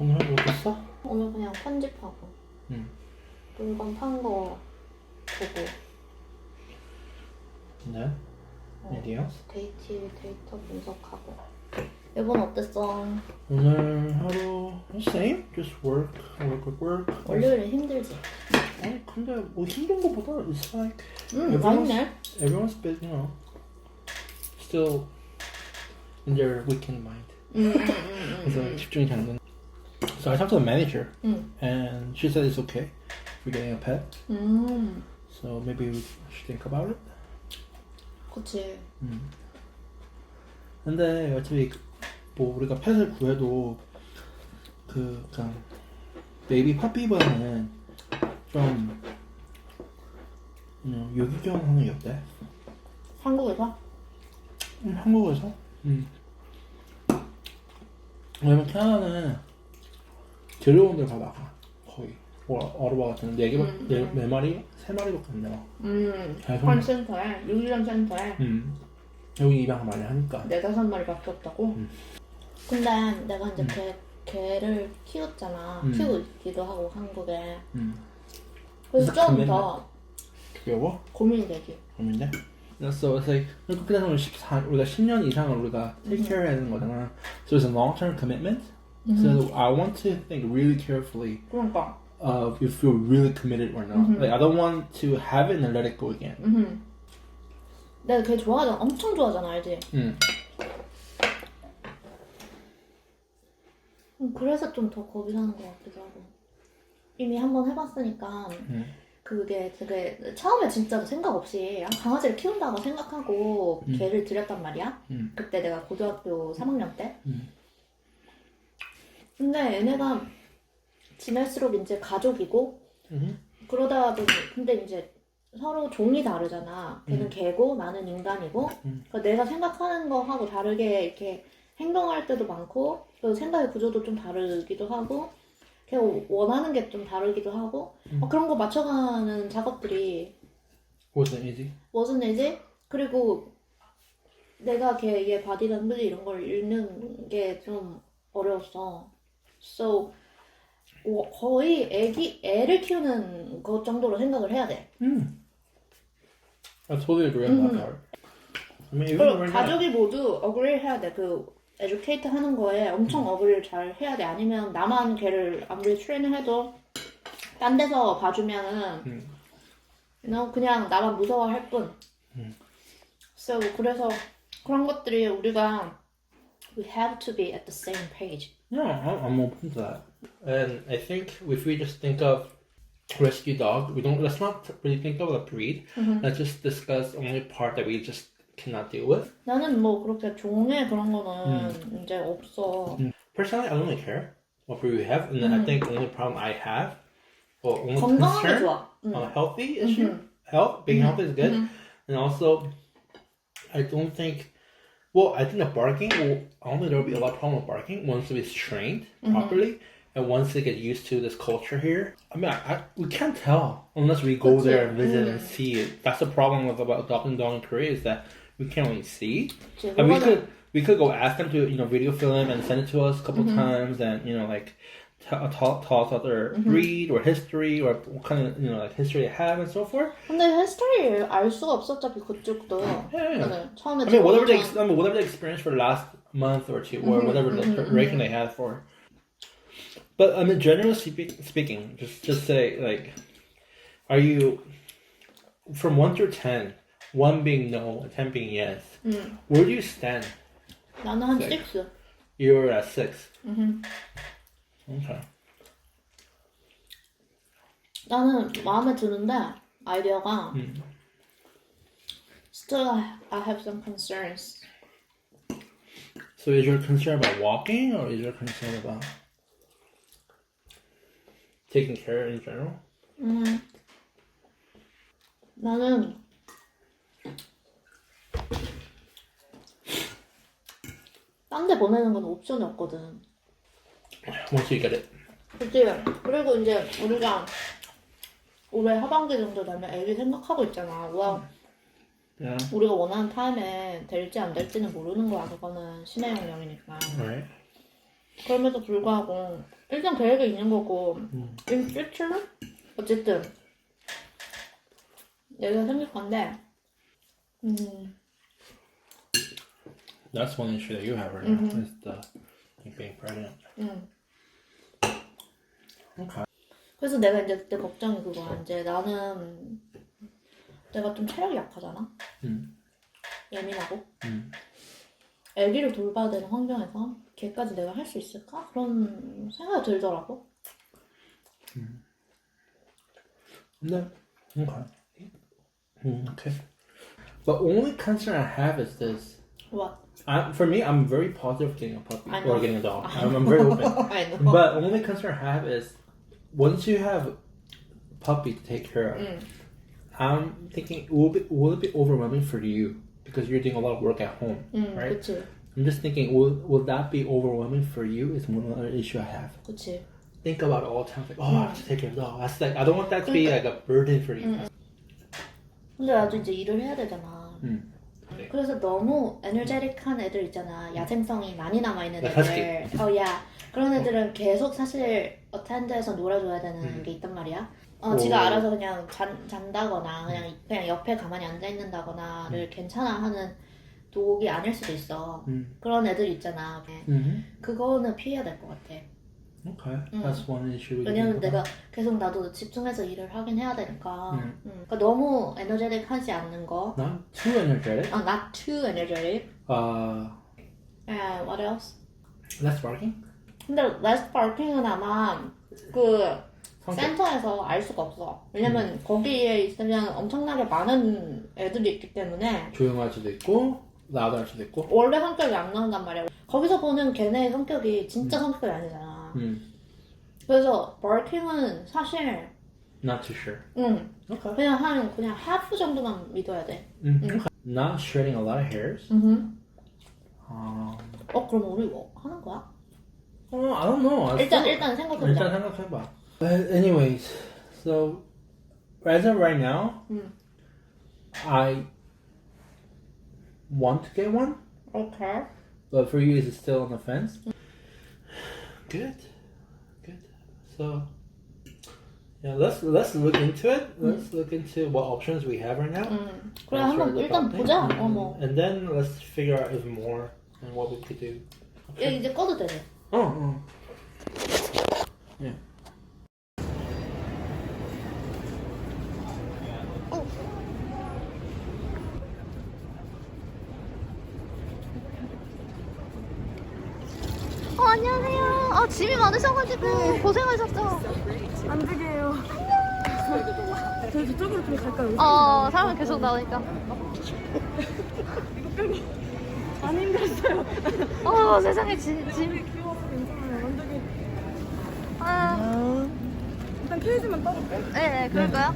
오늘 하루 어땠어? 오늘 그냥 편집하고 응. 물건 판 거 보고 네. 어, 어디요? 데이트 데이터 분석하고 일본 어땠어? 오늘 하루 same, just work, work, work, work. 월요일은 힘들지? 아니 근데 뭐 힘든 거보다 it's like 응 everyone's- 맛있네 everyone's been, you know, still in their weekend mind. 그래서 집중이 잘안 되는. So I talked to the manager 응. and she said it's okay. We're getting a pet, 음, so maybe we should think about it. 그치 음. 근데 어차피 그- 뭐 우리가 펫을 구해도 그 그냥 베이비 파피보다는 좀 음, 유기견 하는 게 어때? 한국에서? 음, 한국에서? 음. 왜냐면 캐나다는 데려온 데가 많아 거의 뭐 어르바 같은 네 개밖에 음, 네, 음. 네 마리 세 마리밖에 안 나와. 음 계속 펀센터에 유기견 센터에 음. 여기 입양 많이 하니까. 네다섯 마리 밖에 없다고? 음. 근데 내가 이제 음. 개, 개를 키웠잖아 음. 키우고 있기도 하고 한국에 음. 그래서 그래서 좀 근데 더 귀여워? 고민이 되지 고민돼? It's like 그렇게 되면 14 우리가 10년 이상을 우리가 take care 해야 되는 거잖아. So it's a long term commitment. So I want to think really carefully 그러니까 of if you're really committed or not. Mhm. Like I don't want to have it and then let it go again. 음. 내가 걔 좋아하잖아 엄청 좋아하잖아 알지? 음. 음, 그래서 좀 더 겁이 나는 것 같기도 하고 이미 한 번 해봤으니까 음. 그게 되게 처음에 진짜 생각 없이 아, 강아지를 키운다고 생각하고 음. 개를 들였단 말이야 음. 그때 내가 고등학교 3학년 때 음. 근데 얘네가 지낼수록 이제 가족이고 음. 그러다 보니 근데 이제 서로 종이 다르잖아 걔는 음. 개고 나는 인간이고 음. 그러니까 내가 생각하는 거하고 다르게 이렇게 행동할 때도 많고 그 생각의 구조도 좀 다르기도 하고 걔 원하는 게 좀 다르기도 하고 음. 어, 그런 거 맞춰가는 작업들이 Wasn't easy. wasn't easy 그리고 내가 걔의 바디 랭귀지 이런 걸 읽는 게 좀 어려웠어 so 어, 거의 애기 애를 키우는 것 정도로 생각을 해야 돼 음. I totally agree on that 음. part. I mean, even 그리고 right now. 가족이 모두 어그리를 해야 돼. 그 에듀케이트 하는 거에 엄청 어그리를 잘 해야 돼. 아니면 나만 걔를 아무리 트레이닝 해도 딴 데서 봐주면은 음. you know, 그냥 나만 무서워할 뿐. 음. So 그래서 그런 것들이 우리가 we have to be at the same page. Yeah, I'm I'm open to that. And I think if we just think of rescue dog, we don't. Let's not really think of a breed. Let's just discuss only part that we just cannot deal with. 나는 뭐 그렇게 종의 그런 거는 음. 이제 없어. Personally, I don't really care what breed we have, and then I think the only problem I have, or only 건강하게 concern 좋아. 응. on a healthy issue, Mhm. health, being healthy is good, Mhm. and also, I don't think. well, I think the barking will only there will be a lot of problem with barking once it's trained mm-hmm. properly and once they get used to this culture here. I mean, I, I, we can't tell unless we go there and visit mm. and see it. That's the problem with about adopting dog in Korea is that we can't really see. And we could we could go ask them to you know video film and send it to us a couple mm-hmm. times and you know like tell, tell, tell us about their Mm-hmm. breed or history or what kind of you know like history they have and so forth. 근데 히스토리를 알 수가 없어 어차피 그쪽도. Yeah. 나는 처음에 I mean whatever they 들어오면- I mean whatever they experienced for the last month or two or Mhm, whatever the mhm, duration they had for. But I mean generally speak, speaking, just just say like, are you from one through ten, one being no and ten being yes? 응. Where do you stand? 나는 한 Six. 6. You're 음. Okay. 나는 마음에 드는데 아이디어가 음. still I have some concerns. So is your concern about walking or is your concern about taking care in general? 음. 나는 딴 데 보내는 건 옵션이 없거든. Once you get it. 그치? 그리고 이제 우리가 올해 하반기 정도 되면 애기 생각하고 있잖아. 와, Yeah. 우리가 원하는 타임에 될지 안 될지는 모르는 거야. 그거는 신의 영역이니까. Right. 그럼에도 불구하고 일단 계획이 있는 거고 음. in future 어쨌든 내가 생길 건데 음 That's one issue that you have right now Mhm. is the like being pregnant. 음. Okay. 그래서 내가 이제 그때 걱정이 그거야. 이제 나는 내가 좀 체력이 약하잖아. 음. 예민하고. 음. 아기를 돌봐야 되는 환경에서 걔까지 내가 할 수 있을까? 그런 생각이 들더라고. No. Okay. Mm, okay. The only concern I have is this. What? I, for me, I'm very positive getting a puppy or getting a dog. I'm, I'm very open. I know. But only concern I have is once you have puppy to take care of, 응. I'm thinking will it be will it be overwhelming for you because you're doing a lot of work at home, 응, right? 그치. I'm just thinking will will that be overwhelming for you? Is one other issue I have. 그치. Think about it all the time. Like, oh, I have to take care of the dog. That's like I don't want that to be like a burden for you. 근데 나도 이제 일을 해야 되잖아. 음. 그래서 너무 에너제틱한 애들 있잖아. 야생성이 많이 남아있는 나 애들. 어, 야. 그런 애들은 계속 사실 어텐드에서 놀아줘야 되는 음. 게 있단 말이야. 어, 오. 지가 알아서 그냥 잔, 잔다거나, 그냥, 그냥 옆에 가만히 앉아있는다거나를 괜찮아 하는 독이 아닐 수도 있어. 음. 그런 애들 있잖아. Mm-hmm. 그거는 피해야 될 것 같아. Okay, 음. that's one issue. 왜냐면 내가. 계속 나도 집중해서 일을 하긴 해야 되니까. 음. 음. 그러니까 너무 에너제틱하지 않는 거. not too energetic. 아, not too energetic. Uh, And what else? less barking. 근데 레스트 파킹은 아마 그 성격. 센터에서 알 수가 없어. 왜냐면 거기에 있으면 엄청나게 많은 애들이 있기 때문에 조용할 수도 있고 loud할 수도 있고. 원래 성격이 안 나온단 말이야. 거기서 보는 걔네의 성격이 진짜 성격이 아니잖아. 음. 그래서 버킹은 사실 Not too sure. 응 Okay. 그냥 한 그냥 하프 정도만 믿어야 돼. Mm, okay. Not shedding a lot of hairs. 음. Um, 어 그럼 우리 뭐 하는 거야? oh, I don't know. I 일단 still- 일단 생각해보자. 일단 생각해봐. But anyways, so as of right now, 음. I want to get one, 오케이. but for you, is it still on the fence? Good, good. So yeah, let's let's look into it. Let's look into what options we have right now. 음. 그래 Let's try 한번 to 일단 adopt it, 보자. and- 어머. And then let's figure out even more and what we could do. 얘 이제 꺼도 되네. Oh, oh. 어, 짐이 많으셔가지고 고생하셨죠? 안 되게요. 저희 저쪽으로 좀 갈까요? 어, 사람 계속 나오니까. 안 힘들었어요. 어, 세상에 짐, 짐. 귀여워서 괜찮아요. 안 되게. 아, 일단 케이지만 따로 빼. 네, 네, 그럴까요?